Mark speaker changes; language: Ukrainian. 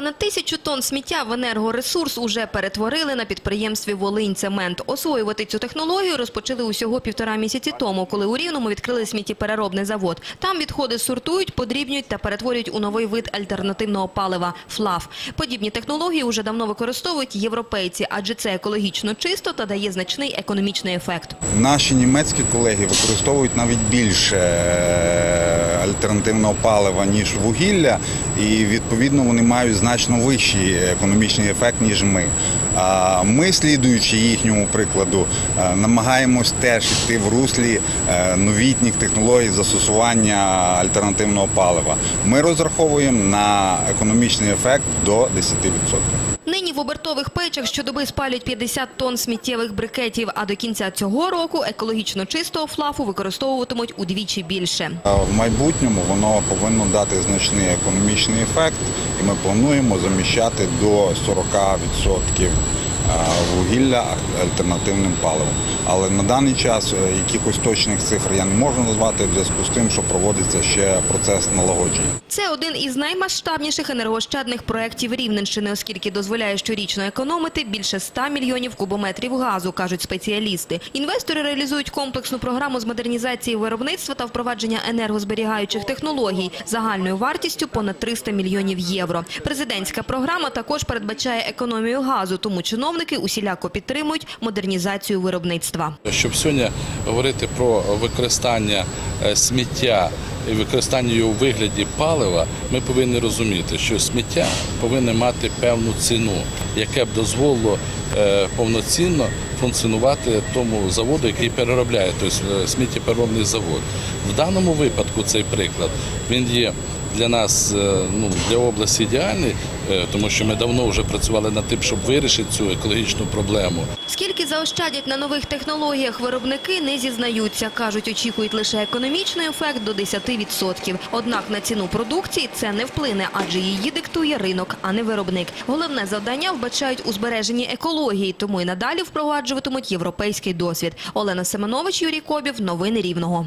Speaker 1: Понад тисячу тонн сміття в енергоресурс уже перетворили на підприємстві «Волиньцемент». Освоювати цю технологію розпочали усього півтора місяці тому, коли у Рівному відкрили сміттєпереробний завод. Там відходи сортують, подрібнюють та перетворюють у новий вид альтернативного палива – ФЛАФ. Подібні технології уже давно використовують європейці, адже це екологічно чисто та дає значний економічний ефект.
Speaker 2: Наші німецькі колеги використовують навіть більше е, альтернативного палива, ніж вугілля, і відповідно вони мають значно вищий економічний ефект, ніж ми. А ми, слідуючи їхньому прикладу, е, намагаємось теж йти в руслі е, новітніх технологій застосування альтернативного палива. Ми розраховуємо на економічний ефект до 10%.
Speaker 1: Нині в обертових печах щодоби спалюють 50 тонн сміттєвих брикетів, а до кінця цього року екологічно чистого флафу використовуватимуть удвічі більше.
Speaker 2: В майбутньому воно повинно дати значний економічний ефект, і ми плануємо заміщати до 40% вугілля альтернативним паливом. Але на даний час е, якихось точних цифр я не можу назвати в зв'язку з тим, що проводиться ще процес налагодження.
Speaker 1: Це один із наймасштабніших енергоощадних проєктів Рівненщини, оскільки дозволяє щорічно економити більше 100 мільйонів кубометрів газу, кажуть спеціалісти. Інвестори реалізують комплексну програму з модернізації виробництва та впровадження енергозберігаючих технологій загальною вартістю понад 300 мільйонів євро. Президентська програма також передбачає економію газу, тому чиновники усіляко підтримують модернізацію виробництва.
Speaker 3: Щоб сьогодні говорити про використання е, сміття і використання його у вигляді палива, ми повинні розуміти, що сміття повинне мати певну ціну, яке б дозволило е, повноцінно функціонувати тому заводу, який переробляє, тобто е, сміттєпереробний завод. В даному випадку цей приклад він є. Для нас, ну для області ідеальний, тому що ми давно вже працювали над тим, щоб вирішити цю екологічну проблему.
Speaker 1: Скільки заощадять на нових технологіях виробники, не зізнаються. Кажуть, очікують лише економічний ефект до 10%. Однак на ціну продукції це не вплине, адже її диктує ринок, а не виробник. Головне завдання вбачають у збереженні екології, тому і надалі впроваджуватимуть європейський досвід. Олена Семенович, Юрій Кобів. Новини Рівного.